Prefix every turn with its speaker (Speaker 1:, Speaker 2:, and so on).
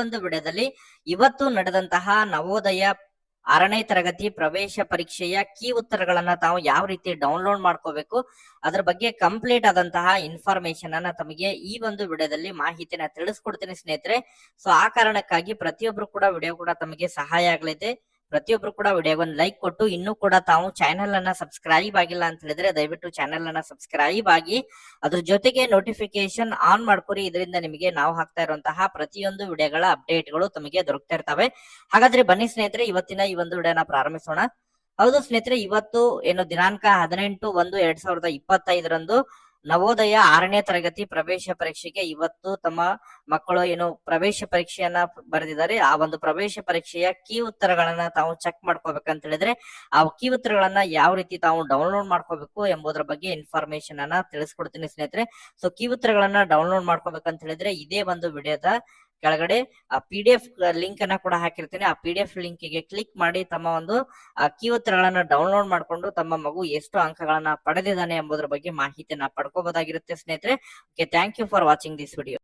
Speaker 1: ಒಂದು ವಿಡಿಯೋದಲ್ಲಿ ಇವತ್ತು ನಡೆದಂತಹ ನವೋದಯ ಆರನೇ ತರಗತಿ ಪ್ರವೇಶ ಪರೀಕ್ಷೆಯ ಕೀ ಉತ್ತರಗಳನ್ನ ತಾವು ಯಾವ ರೀತಿ ಡೌನ್ಲೋಡ್ ಮಾಡ್ಕೋಬೇಕು, ಅದ್ರ ಬಗ್ಗೆ ಕಂಪ್ಲೀಟ್ ಆದಂತಹ ಇನ್ಫಾರ್ಮೇಶನ್ ಅನ್ನ ತಮಗೆ ಈ ಒಂದು ವಿಡಿಯೋದಲ್ಲಿ ಮಾಹಿತಿನ ತಿಳಿಸ್ಕೊಡ್ತೀನಿ ಸ್ನೇಹಿತರೆ. ಸೊ ಆ ಕಾರಣಕ್ಕಾಗಿ ಪ್ರತಿಯೊಬ್ರು ಕೂಡ ವಿಡಿಯೋ ಕೂಡ ತಮಗೆ ಸಹಾಯ ಆಗ್ಲಿದೆ ಪ್ರತಿಯೊಬ್ರು ಕೂಡ ವಿಡಿಯೋಗೊಂದು ಲೈಕ್ ಕೊಟ್ಟು, ಇನ್ನೂ ಕೂಡ ತಾವು ಚಾನೆಲ್ ಅನ್ನ ಸಬ್ಸ್ಕ್ರೈಬ್ ಆಗಿಲ್ಲ ಅಂತ ಹೇಳಿದ್ರೆ ದಯವಿಟ್ಟು ಚಾನೆಲ್ ಅನ್ನ ಸಬ್ಸ್ಕ್ರೈಬ್ ಆಗಿ, ಅದ್ರ ಜೊತೆಗೆ ನೋಟಿಫಿಕೇಶನ್ ಆನ್ ಮಾಡ್ಕೊರಿ. ಇದರಿಂದ ನಿಮಗೆ ನಾವು ಹಾಕ್ತಾ ಇರುವಂತಹ ಪ್ರತಿಯೊಂದು ವಿಡಿಯೋಗಳ ಅಪ್ಡೇಟ್ಗಳು ತಮಗೆ ದೊರಕ್ತಾ ಇರ್ತವೆ. ಹಾಗಾದ್ರೆ ಬನ್ನಿ ಸ್ನೇಹಿತರೆ, ಇವತ್ತಿನ ಈ ಒಂದು ವಿಡಿಯೋನ ಪ್ರಾರಂಭಿಸೋಣ. ಹೌದು ಸ್ನೇಹಿತರೆ, ಇವತ್ತು ಏನು ದಿನಾಂಕ ಹದಿನೆಂಟು ಒಂದು ಎರಡ್ ಸಾವಿರದ ಇಪ್ಪತ್ತೈದರಂದು ನವೋದಯ ಆರನೇ ತರಗತಿ ಪ್ರವೇಶ ಪರೀಕ್ಷೆಗೆ ಇವತ್ತು ತಮ್ಮ ಮಕ್ಕಳು ಏನು ಪ್ರವೇಶ ಪರೀಕ್ಷೆಯನ್ನ ಬರೆದಿದ್ದಾರೆ. ಆ ಒಂದು ಪ್ರವೇಶ ಪರೀಕ್ಷೆಯ ಕೀ ಉತ್ತರಗಳನ್ನ ತಾವು ಚೆಕ್ ಮಾಡ್ಕೋಬೇಕಂತ ಹೇಳಿದ್ರೆ, ಆ ಕೀ ಉತ್ತರಗಳನ್ನ ಯಾವ ರೀತಿ ತಾವು ಡೌನ್ಲೋಡ್ ಮಾಡ್ಕೋಬೇಕು ಎಂಬುದರ ಬಗ್ಗೆ ಇನ್ಫಾರ್ಮೇಶನ್ ಅನ್ನ ತಿಳಿಸ್ಕೊಡ್ತೀನಿ ಸ್ನೇಹಿತರೆ. ಸೊ ಕೀ ಉತ್ತರಗಳನ್ನ ಡೌನ್ಲೋಡ್ ಮಾಡ್ಕೋಬೇಕಂತ ಹೇಳಿದ್ರೆ ಇದೇ ಒಂದು ವಿಡಿಯೋದ ಕೆಳಗಡೆ ಪಿ ಡಿ ಎಫ್ ಲಿಂಕ್ ಅನ್ನ ಕೂಡ ಹಾಕಿರ್ತೀನಿ. ಆ ಪಿ ಡಿ ಎಫ್ ಲಿಂಕ್ಗೆ ಕ್ಲಿಕ್ ಮಾಡಿ ತಮ್ಮ ಒಂದು ಕೀ ಉತ್ತರಗಳನ್ನ ಡೌನ್ಲೋಡ್ ಮಾಡ್ಕೊಂಡು ತಮ್ಮ ಮಗು ಎಷ್ಟು ಅಂಕಗಳನ್ನ ಪಡೆದಿದ್ದಾನೆ ಎಂಬುದರ ಬಗ್ಗೆ ಮಾಹಿತಿಯನ್ನ ಪಡ್ಕೋಬಹುದಾಗಿರುತ್ತೆ ಸ್ನೇಹಿತರೆ. Okay thank you for watching this video